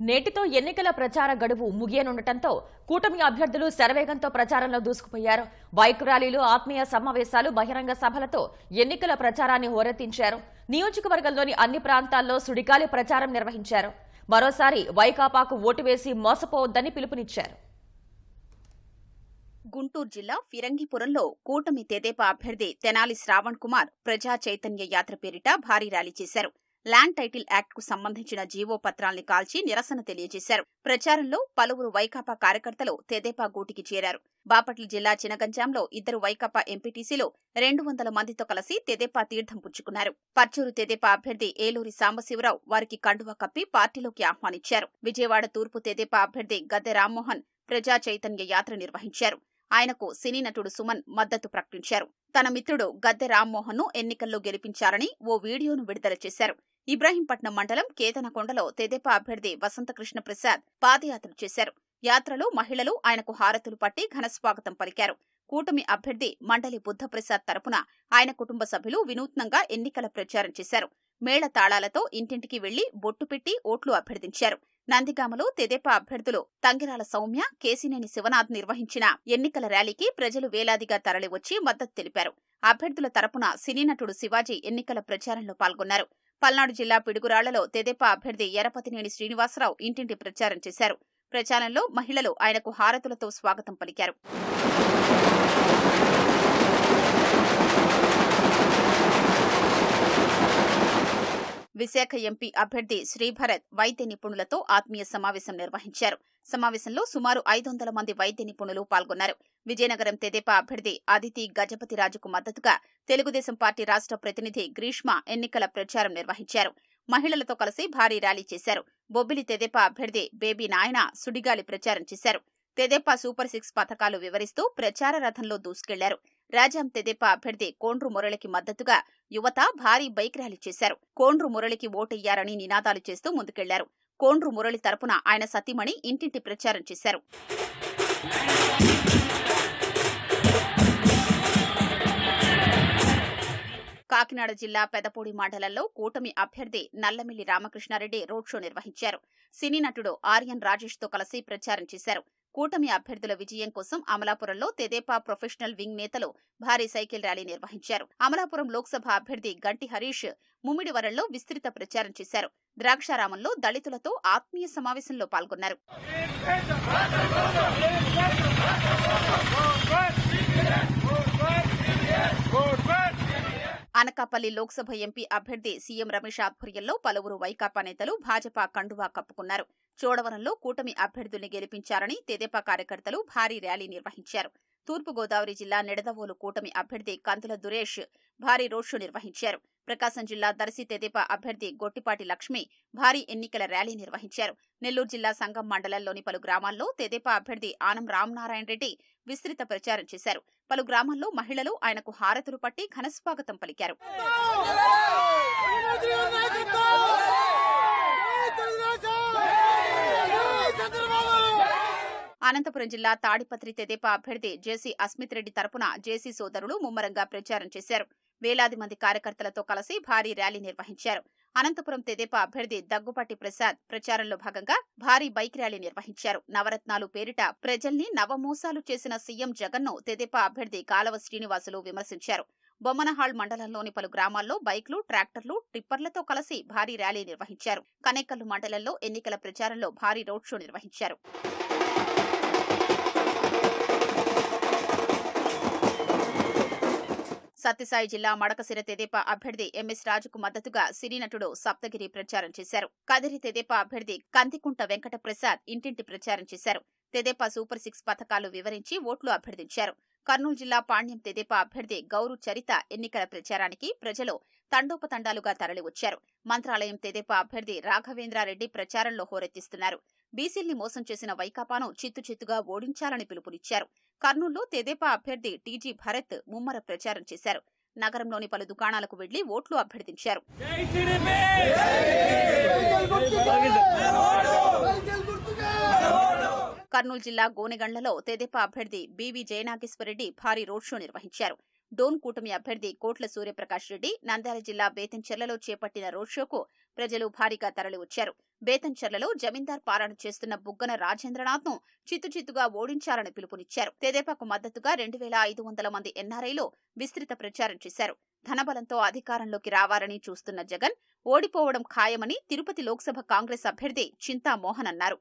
నేటితో ఎన్నికల ప్రచార గడువు ముగియనుండటంతో కూటమి అభ్యర్థులు శరవేగంతో ప్రచారంలో దూసుకుపోయారు. బైక్ ర్యాలీలు ఆత్మీయ సమావేశాలు బహిరంగ సభలతో ఎన్నికల ప్రచారాన్ని హోరెత్తించారు. నియోజకవర్గంలోని అన్ని ప్రాంతాల్లో సుడిగాలి ప్రచారం నిర్వహించారు. మరోసారి వైకాపాకు ఓటు వేసి మోసపోవద్దని పిలుపునిచ్చారు. గుంటూరు జిల్లా ఫిరంగిపురంలో కూటమి తెదేపా అభ్యర్థి తెనాలి శ్రావణ్ కుమార్ ప్రజా చైతన్య యాత్ర పేరిట భారీ ర్యాలీ చేశారు. ల్యాండ్ టైటిల్ యాక్ట్కు సంబంధించిన జీవో పత్రాల్ని కాల్చి నిరసన తెలియజేశారు. ప్రచారంలో పలువురు వైకాపా కార్యకర్తలు తెదేపా గూటికి చేరారు. బాపట్ల జిల్లా చినగంజాంలో ఇద్దరు వైకాపా ఎంపీటీసీలు రెండు వందల మందితో కలిసి తెదేపా తీర్థం పుచ్చుకున్నారు. పర్చూరు తెదేపా అభ్యర్థి ఏలూరి సాంబశివరావు వారికి కండువా కప్పి పార్టీలోకి ఆహ్వానించారు. విజయవాడ తూర్పు తెదేపా అభ్యర్థి గద్దె రామ్మోహన్ ప్రజా చైతన్య యాత్ర నిర్వహించారు. ఆయనకు సినీ నటుడు సుమన్ మద్దతు ప్రకటించారు. తన మిత్రుడు గద్దె రామ్మోహన్ను ఎన్నికల్లో గెలిపించారని ఓ వీడియోను విడుదల చేశారు. ఇబ్రాహీంపట్నం మండలం కేతనకొండలో తెదేపా అభ్యర్థి వసంతకృష్ణ ప్రసాద్ పాదయాత్ర చేశారు. యాత్రలో మహిళలు ఆయనకు హారతులు పట్టి ఘనస్వాగతం పలికారు. కూటమి అభ్యర్థి మండలి బుద్ధప్రసాద్ తరపున ఆయన కుటుంబ సభ్యులు వినూత్నంగా ఎన్నికల ప్రచారం చేశారు. మేళ తాళాలతో ఇంటింటికి వెళ్ళి బొట్టు పెట్టి ఓట్లు అభ్యర్థించారు. నందిగామలో తెదేపా అభ్యర్థులు తంగిరాల సౌమ్య కేసినేని శివనాథ్ నిర్వహించిన ఎన్నికల ర్యాలీకి ప్రజలు వేలాదిగా తరలివచ్చి మద్దతు తెలిపారు. అభ్యర్థుల తరపున సినీ నటుడు శివాజీ ఎన్నికల ప్రచారంలో పాల్గొన్నారు. పల్నాడు జిల్లా పిడుగురాళ్ళలో తెదేపా అభ్యర్థి ఎరపతినేని శ్రీనివాసరావు ఇంటింటి ప్రచారం చేశారు. ప్రచారంలో మహిళలు ఆయనకు హారతులతో స్వాగతం పలికారు. విశాఖ ఎంపీ అభ్యర్థి శ్రీభరత్ వైద్య నిపుణులతో ఆత్మీయ సమావేశం నిర్వహించారు. సమావేశంలో సుమారు ఐదు వందల మంది వైద్య నిపుణులు పాల్గొన్నారు. విజయనగరం తెదేపా అభ్యర్థి అదితి గజపతిరాజుకు మద్దతుగా తెలుగుదేశం పార్టీ రాష్ట్ర ప్రతినిధి గ్రీష్మ ఎన్నికల ప్రచారం నిర్వహించారు. మహిళలతో కలిసి భారీ ర్యాలీ చేశారు. బొబ్బిలి తెదేపా అభ్యర్థి బేబీ నాయన సుడిగాలి ప్రచారం చేశారు. తెదేపా సూపర్ సిక్స్ పథకాలు వివరిస్తూ ప్రచార రథంలో దూసుకెళ్ళారు. రాజాం తెదేపా అభ్యర్థి కోండ్రు మురళికి మద్దతుగా యువత భారీ బైక్ ర్యాలీ చేశారు. కోండ్రు మురళికి ఓటెయ్యారని నినాదాలు చేస్తూ ముందుకెళ్ళారు. కోండ్రు మురళి తరపున ఆయన సతీమణి ఇంటింటి ప్రచారం చేశారు. కాకినాడ జిల్లా పెదపూడి మండలంలో కూటమి అభ్యర్థి నల్లమిల్లి రామకృష్ణారెడ్డి రోడ్ షో నిర్వహించారు. సినీ నటుడు ఆర్యన్ రాజేష్తో కలిసి ప్రచారం చేశారు. కూటమి అభ్యర్థుల విజయం కోసం అమలాపురంలో తెదేపా ప్రొఫెషనల్ వింగ్ నేతలు భారీ సైకిల్ ర్యాలీ నిర్వహించారు. అమలాపురం లోక్సభ అభ్యర్థి గంటి హరీష్ ముమ్మిడివరంలో విస్తృత ప్రచారం చేశారు. ద్రాక్షారామంలో దళితులతో ఆత్మీయ సమావేశంలో పాల్గొన్నారు. అనకాపల్లి లోక్సభ ఎంపీ అభ్యర్థి సీఎం రమేష్ ఆధ్వర్యంలో పలువురు వైకాపా నేతలు భాజపా కండువా కప్పుకున్నారు. చోడవరంలో కూటమి అభ్యర్థుల్ని గెలిపించారని తెదేపా కార్యకర్తలు భారీ ర్యాలీ నిర్వహించారు. తూర్పుగోదావరి జిల్లా నిడదవోలు కూటమి అభ్యర్థి కందుల దురేష్ భారీ రోడ్ షో నిర్వహించారు. ప్రకాశం జిల్లా దర్శి తెదేపా అభ్యర్థి గొట్టిపాటి లక్ష్మి భారీ ఎన్నికల ర్యాలీ నిర్వహించారు. నెల్లూరు జిల్లా సంగం మండలంలోని పలు గ్రామాల్లో తెదేపా అభ్యర్థి ఆనం రామనారాయణ రెడ్డి విస్తృత ప్రచారం చేశారు. పలు గ్రామాల్లో మహిళలు ఆయనకు హారతులు పట్టి ఘనస్వాగతం పలికారు. అనంతపురం జిల్లా తాడిపత్రి తెదేపా అభ్యర్థి జేసీ అస్మిత్ రెడ్డి తరపున జేసీ సోదరులు ముమ్మరంగా ప్రచారం చేశారు. వేలాది మంది కార్యకర్తలతో కలిసి భారీ ర్యాలీ నిర్వహించారు. అనంతపురం తెదేపా అభ్యర్థి దగ్గుపాటి ప్రసాద్ ప్రచారంలో భాగంగా భారీ బైక్ ర్యాలీ నిర్వహించారు. నవరత్నాలు పేరిట ప్రజల్ని నవమోసాలు చేసిన సీఎం జగన్ను తెదేపా అభ్యర్థి కాలవ శ్రీనివాసులు విమర్శించారు. బొమ్మనహాళ్ మండలంలోని పలు గ్రామాల్లో బైక్లు ట్రాక్టర్లు టిప్పర్లతో కలిసి భారీ ర్యాలీ నిర్వహించారు. కనేకల్లు మండలంలో ఎన్నికల ప్రచారంలో భారీ రోడ్ షో నిర్వహించారు. సత్యసాయి జిల్లా మడకసిర తెదేపా అభ్యర్థి ఎంఎస్ రాజుకు మద్దతుగా సినీ నటుడు సప్తగిరి ప్రచారం చేశారు. కదిరి తెదేపా అభ్యర్థి కందికుంట వెంకట ప్రసాద్ ఇంటింటి ప్రచారం చేశారు. తెదేపా సూపర్ సిక్స్ పథకాలు వివరించి ఓట్లు అభ్యర్థించారు. కర్నూలు జిల్లా పాణ్యం తెదేపా అభ్యర్థి గౌరు చరిత ఎన్నికల ప్రచారానికి ప్రజలు తండోపతండాలుగా తరలివచ్చారు. మంత్రాలయం తెదేపా అభ్యర్థి రాఘవేంద్రారెడ్డి ప్రచారంలో హోరెత్తిస్తున్నారు. బీసీల్ని మోసం చేసిన వైకాపాను చిత్తు చిత్తుగా ఓడించాలని పిలుపునిచ్చారు. కర్నూలులో తెదేపా అభ్యర్థి టీజీ భరత్ ముమ్మర ప్రచారం చేశారు. నగరంలోని పలు దుకాణాలకు వెళ్ళి ఓట్లు అభ్యర్థించారు. కర్నూలు జిల్లా గోనెగండ్లలో తెదేపా అభ్యర్థి బీవీ జయనాగేశ్వరరెడ్డి భారీ రోడ్ షో నిర్వహించారు. డోన్ కూటమి అభ్యర్థి కోట్ల సూర్యప్రకాష్ రెడ్డి నంద్యాల జిల్లా బేతంచెర్లలో చేపట్టిన రోడ్ షోకు ప్రజలు భారీగా తరలి వచ్చారు. బేతంచెర్లలో జమీందార్ పాలన చేస్తున్న బుగ్గన రాజేంద్రనాథ్ను చిత్తు చిత్తుగా ఓడించాలని పిలుపునిచ్చారు. తెదేపాకు మద్దతుగా రెండు వేల ఐదు వందల మంది ఎన్ఆర్ఐలో విస్తృత ప్రచారం చేశారు. ధనబలంతో అధికారంలోకి రావాలని చూస్తున్న జగన్ ఓడిపోవడం ఖాయమని తిరుపతి లోక్సభ కాంగ్రెస్ అభ్యర్థి చింతా మోహన్ అన్నారు.